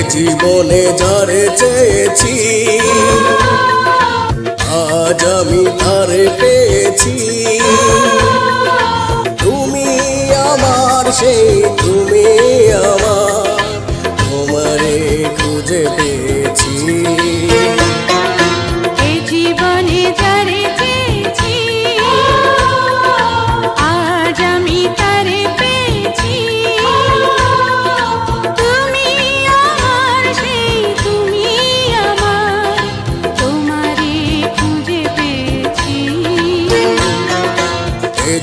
জীবনে যারে চেয়েছি। আজ আমি তারে পেয়েছি। তুমি আমার, সে তুমি আমার, তোমারে খুঁজে পেয়েছি।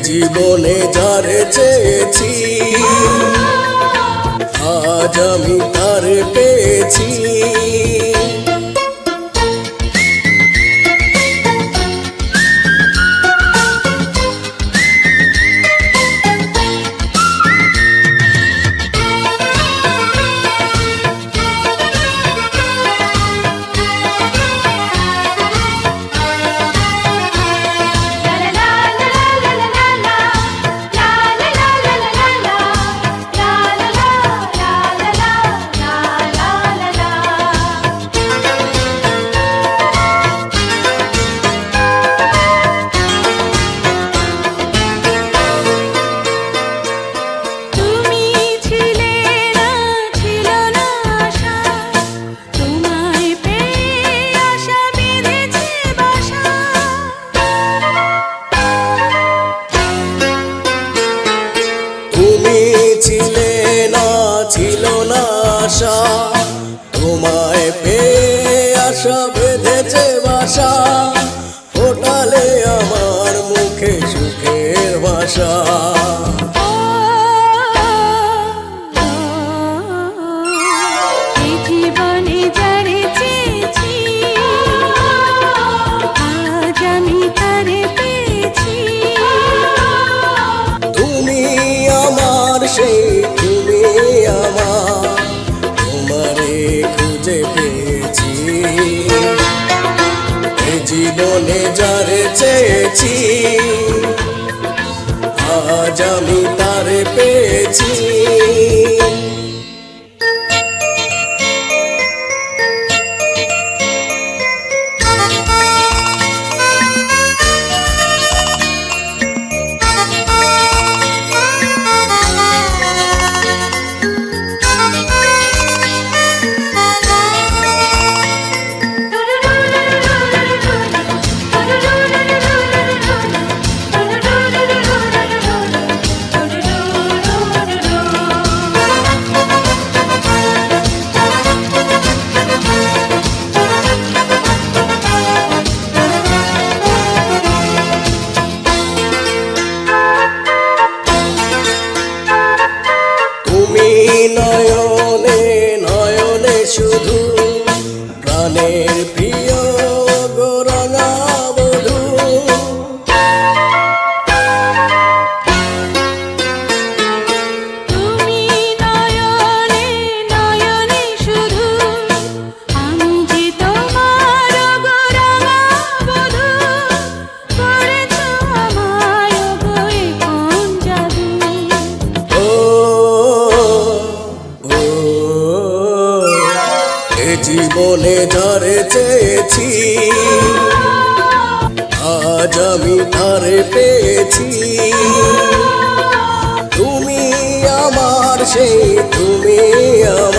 জীবনে যারে চেয়েছি আজ আমি তার পেয়েছি। আশা তোমায় পেয়ে আশা বেঁধেছে বাসা। ফোটালে আমার মুখে সুখের ভাষা। সেই তুমি আমার। জীবনে যারে চেয়েছি আজ আমি তারে পেয়েছি। প্রাণের এ ধরে চেয়েছি। আজ আমি তারে পেয়েছি। তুমি আমার সেই তুমি আমার